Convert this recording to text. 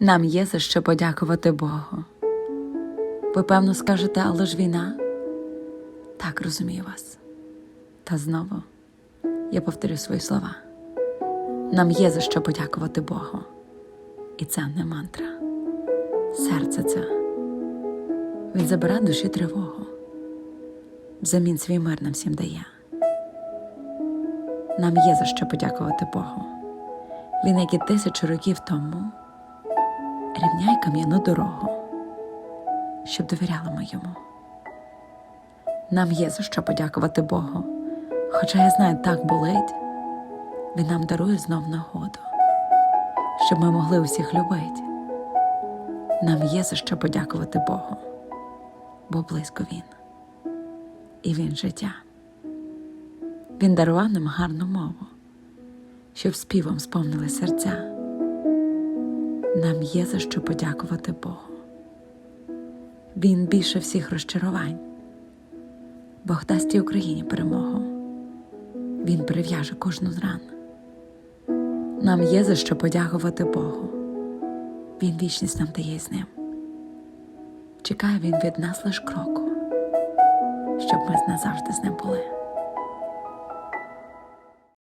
Нам є за що подякувати Богу. Ви певно скажете, але ж війна? Так розумію вас. Та знову я повторю свої слова. Нам є за що подякувати Богу. І це не мантра. Серце це. Він забере душі тривогу. Взамін свій мир нам всім дає. Нам є за що подякувати Богу. Він, як і тисячу років тому, рівняє кам'яну дорогу, щоб довіряли ми йому. Нам є за що подякувати Богу. Хоча я знаю, так болить, він нам дарує знов нагоду, щоб ми могли усіх любити. Нам є за що подякувати Богу, бо близько Він, і Він життя. Він дарував нам гарну мову, щоб співом сповнили серця. Нам є за що подякувати Богу. Він більше всіх розчарувань. Бог дасть і Україні перемогу. Він перев'яже кожну з ран. Нам є за що подякувати Богу. Він вічність нам дає з ним. Чекає він від нас лиш кроку, щоб ми назавжди з ним були.